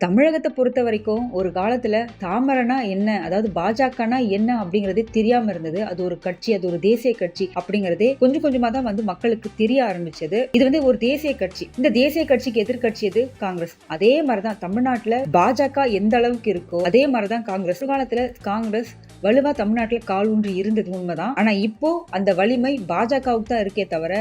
தமிழகத்தை பொறுத்த வரைக்கும் ஒரு காலத்துல தாமரனா என்ன அதாவது பாஜகனா என்ன அப்படிங்கறதே தெரியாம இருந்தது. அது ஒரு கட்சி அது ஒரு தேசிய கட்சி அப்படிங்கறதே கொஞ்சம் கொஞ்சமா தான் வந்து மக்களுக்கு தெரிய ஆரம்பிச்சது. இது வந்து ஒரு தேசிய கட்சி. இந்த தேசிய கட்சிக்கு எதிர்கட்சி எது? காங்கிரஸ். அதே மாதிரிதான் தமிழ்நாட்டுல பாஜக எந்த அளவுக்கு இருக்கோ அதே மாதிரிதான் காங்கிரஸ். காலத்துல காங்கிரஸ் வலுவா தமிழ்நாட்டில் கால் ஊன்றி இருந்தது உண்மைதான். ஆனா இப்போ அந்த வலிமை பாஜகவுக்கு தான் இருக்கே தவிர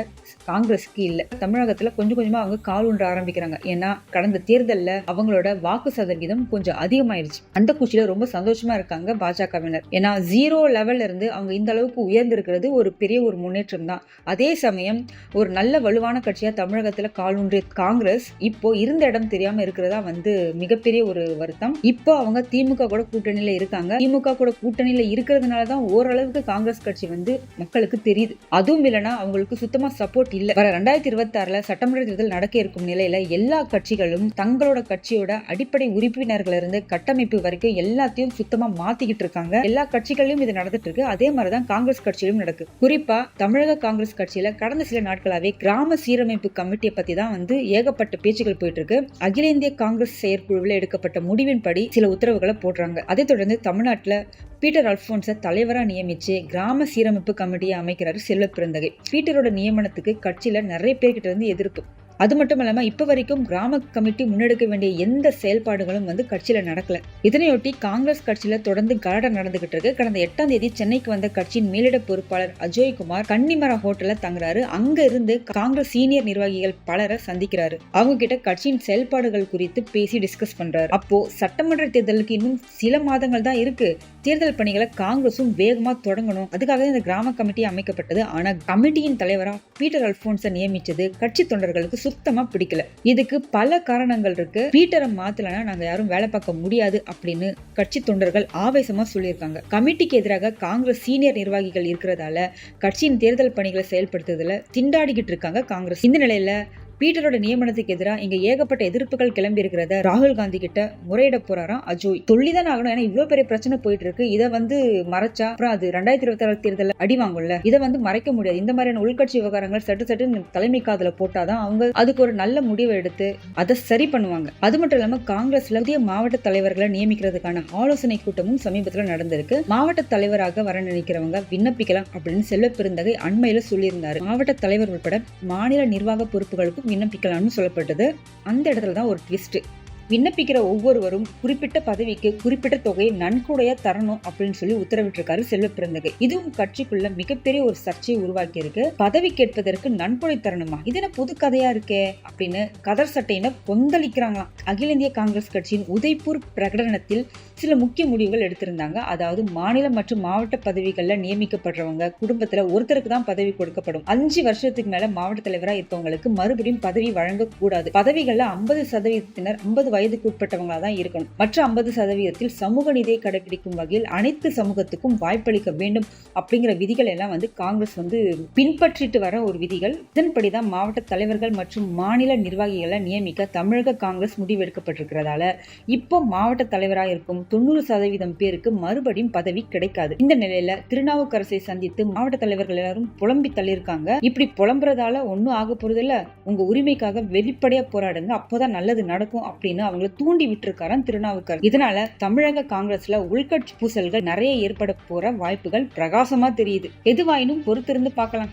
காங்கிரஸ்க்கு இல்லை. தமிழகத்துல கொஞ்சம் கொஞ்சமா அவங்க கால் ஊன்ற ஆரம்பிக்கிறாங்க. ஏன்னா கடந்த தேர்தலில் அவங்களோட வாக்கு சதவீதம் கொஞ்சம் அதிகமாயிருச்சு. அந்த குச்சியில ரொம்ப சந்தோஷமா இருக்காங்க பாஜகவினர். ஏன்னா ஜீரோ லெவல்ல இருந்து அவங்க இந்த அளவுக்கு உயர்ந்திருக்கிறது ஒரு பெரிய ஒரு முன்னேற்றம் தான். அதே சமயம் ஒரு நல்ல வலுவான கட்சியா தமிழகத்துல கால் ஊன்றிய காங்கிரஸ் இப்போ இருந்த இடம் தெரியாம இருக்கிறதா வந்து மிகப்பெரிய ஒரு வருத்தம். இப்போ அவங்க திமுக கூட கூட்டணியில இருக்காங்க. திமுக கூட கூட்டணி கூட்டணியில இருக்கிறதுனால தான் ஓரளவுக்கு காங்கிரஸ் கட்சி வந்து மக்களுக்கு தெரியுது. அதுவும் இல்லைன்னா அவங்களுக்கு சுத்தமாக சப்போர்ட் இல்லை. வர ரெண்டாயிரத்தி இருபத்தாறில் சட்டமன்ற தேர்தல் நடக்க இருக்கும் நிலையில் எல்லா கட்சிகளும் தங்களோட கட்சியோட அடிப்படை உறுப்பினர்களிருந்து கட்டமைப்பு வரைக்கும் எல்லாத்தையும் சுத்தமாக மாற்றிக்கிட்டு இருக்காங்க. எல்லா கட்சிகளிலும் இது நடந்துட்டு இருக்கு. அதே மாதிரி தான் காங்கிரஸ் கட்சியிலும் நடக்கு. குறிப்பாக தமிழக காங்கிரஸ் கட்சியில் கடந்த சில நாட்களாகவே கிராம சீரமைப்பு கமிட்டியை பற்றி தான் வந்து ஏகப்பட்ட பேச்சுகள் போயிட்டு இருக்கு. அகில இந்திய காங்கிரஸ் செயற்குழுவில் எடுக்கப்பட்ட முடிவின்படி சில உத்தரவுகளை போடுறாங்க. அதைத் தொடர்ந்து தமிழ்நாட்டில் பீட்டர் அல்போன்ஸை தலைவராக நியமிச்சு கிராம சீரமைப்பு கமிட்டியை அமைக்கிறார் செல்வ பிறந்தகை. பீட்டரோட நியமனத்துக்கு கட்சியில் நிறைய பேர்கிட்ட இருந்து எதிர்ப்பு. அது மட்டும் இல்லாமல் இப்போ வரைக்கும் கிராம கமிட்டி முன்னெடுக்க வேண்டிய எந்த செயல்பாடுகளும் வந்து கட்சியில் நடக்கலை. இதனையொட்டி காங்கிரஸ் கட்சியில் தொடர்ந்து கலடம் நடந்துகிட்டு இருக்கு. கடந்த எட்டாம் தேதி சென்னைக்கு வந்த கட்சியின் மேலிட பொறுப்பாளர் அஜய்குமார் கன்னிமரா ஹோட்டலில் தங்குறாரு. அங்க இருந்து காங்கிரஸ் சீனியர் நிர்வாகிகள் பலரை சந்திக்கிறாரு. அவங்க கிட்ட கட்சியின் செயல்பாடுகள் குறித்து பேசி டிஸ்கஸ் பண்றாரு. அப்போ சட்டமன்ற தேர்தலுக்கு இன்னும் சில மாதங்கள் தான் இருக்கு. தேர்தல் பணிகளை காங்கிரஸும் வேகமா தொடங்கணும். அதுக்காக இந்த கிராம கமிட்டி அமைக்கப்பட்டது. ஆனா கமிட்டியின் தலைவரா பீட்டர் அல்போன்ஸை நியமிச்சது கட்சி தொண்டர்களுக்கு சுத்தமா பிடிக்கல. இதுக்கு பல காரணங்கள் இருக்கு. பீட்டரை மாத்தலனா நாங்க யாரும் வேலை பார்க்க முடியாது அப்படின்னு கட்சி தொண்டர்கள் ஆவேசமா சொல்லியிருக்காங்க. கமிட்டிக்கு எதிராக காங்கிரஸ் சீனியர் நிர்வாகிகள் இருக்கிறதால கட்சியின் தேர்தல் பணிகளை செயல்படுத்துறதுல திண்டாடிக்கிட்டு இருக்காங்க காங்கிரஸ். இந்த நிலையில பீட்டரோட நியமனத்துக்கு எதிராக இங்க ஏகப்பட்ட எதிர்ப்புகள் கிளம்பி இருக்கிறத ராகுல் காந்தி கிட்ட முறையிட போறாராம் அஜோய். சொல்லிதான் ஆகணும். ஏன்னா இவ்வளவு பெரிய பிரச்சனை போயிட்டு இருக்கு. இதை வந்து மறைச்சா அப்புறம் அது ரெண்டாயிரத்தி இருபத்தி ஆறு தேர்தலில் அடி வாங்கும்ல. இதை வந்து மறைக்க முடியாது. இந்த மாதிரியான உள்கட்சி விவகாரங்கள் சட்டு சட்டு தலைமை காதல போட்டாதான் அவங்க அதுக்கு ஒரு நல்ல முடிவை எடுத்து அதை சரி பண்ணுவாங்க. அது மட்டும் இல்லாம காங்கிரஸ்ல புதிய மாவட்ட தலைவர்களை நியமிக்கிறதுக்கான ஆலோசனை கூட்டமும் சமீபத்தில் நடந்திருக்கு. மாவட்ட தலைவராக வர நினைக்கிறவங்க விண்ணப்பிக்கலாம் அப்படின்னு செல்வ பெருந்தகை அண்மையில சொல்லியிருந்தாரு. மாவட்ட தலைவர் உட்பட மாநில நிர்வாக பொறுப்புகளுக்கும் விண்ணப்பிக்கலாம்னு சொல்லப்பட்டது. அந்த இடத்துல தான் ஒரு ட்விஸ்ட்டு விண்ணப்பிக்கிற ஒவ்வொருவரும் குறிப்பிட்ட பதவிக்கு குறிப்பிட்ட தொகையை நன்கொடையா தரணும் அப்படின்னு சொல்லி உத்தரவிட்டிருக்காரு செல்வ பிறந்தகை. இதுவும் கட்சிக்குள்ள மிகப்பெரிய ஒரு சர்ச்சையை உருவாக்கி இருக்கு பதவி கேட்பதற்கு நன்கொடை தரணுமா? இது என்ன புது கதையா இருக்கே? அப்படின்னு கதர் சட்டையினர் கொந்தளிக்கிறாங்களாம். அகில இந்திய காங்கிரஸ் கட்சியின் உதய்பூர் பிரகடனத்தில் சில முக்கிய முடிவுகள் எடுத்திருந்தாங்க. அதாவது மாநில மற்றும் மாவட்ட பதவிகளில் நியமிக்கப்படுறவங்க குடும்பத்துல ஒருத்தருக்கு தான் பதவி கொடுக்கப்படும். அஞ்சு வருஷத்துக்கு மேல மாவட்ட தலைவரா இருப்பவங்களுக்கு மறுபடியும் பதவி வழங்கக்கூடாது. பதவிகள்ல ஐம்பது சதவீதத்தினர் ஐம்பது வயதுக்குட்பட்டவங்களாக தான் இருக்கணும். மற்ற ஐம்பது சதவீதத்தில் சமூக நிதியை கடைபிடிக்கும் வகையில் அனைத்து சமூகத்துக்கும் வாய்ப்பளிக்க வேண்டும் அப்படிங்கிற விதிகள் எல்லாம் வந்து காங்கிரஸ் வந்து பின்பற்றிட்டு வர ஒரு விதிகள். இதன்படிதான் மாவட்ட தலைவர்கள் மற்றும் மாநில நிர்வாகிகளை நியமிக்க தமிழக காங்கிரஸ் முடிவெடுக்கப்பட்டிருக்கிறதால இப்போ மாவட்ட தலைவராக இருக்கும் தொண்ணூறு சதவீதம் பேருக்கு மறுபடியும் பதவி கிடைக்காது. இந்த நிலையில திருநாவுக்கரசை சந்தித்து மாவட்ட தலைவர்கள் எல்லாரும் புலம்பி தள்ளியிருக்காங்க. இப்படி புலம்புறதால ஒன்னும் ஆக போறது இல்ல உங்க உரிமைக்காக வெளிப்படையா போராடுங்க. அப்போதான் நல்லது நடக்கும் அப்படின்னு அவங்களை தூண்டி விட்டுருக்காராம் திருநாவுக்கர் இதனால தமிழக காங்கிரஸ்ல உள்கட்சி பூசல்கள் நிறைய ஏற்பட போற வாய்ப்புகள் பிரகாசமா தெரியுது. எதுவாயினும் பொறுத்திருந்து பார்க்கலாம்.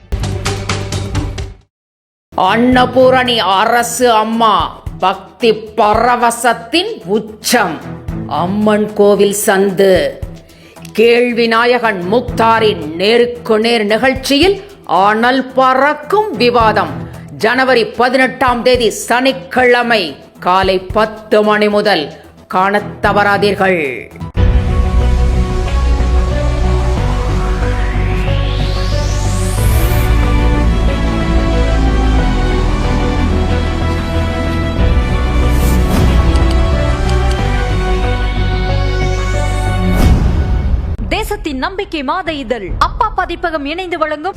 அன்னபூரணி அரசு அம்மா பக்தி பரவசத்தின் உச்சம். அம்மன் கோவில் சந்து. கேள்வி நாயகன் முக்தாரின் நேருக்கு நேர் நிகழ்ச்சியில் அனல் பறக்கும் விவாதம். ஜனவரி பதினெட்டாம் தேதி சனிக்கிழமை. காலை பத்து மணி முதல் காணத் தவறாதீர்கள். தேசத்தின் நம்பிக்கை மாத இதழ் அப்பா பதிப்பகம் இணைந்து வழங்கும்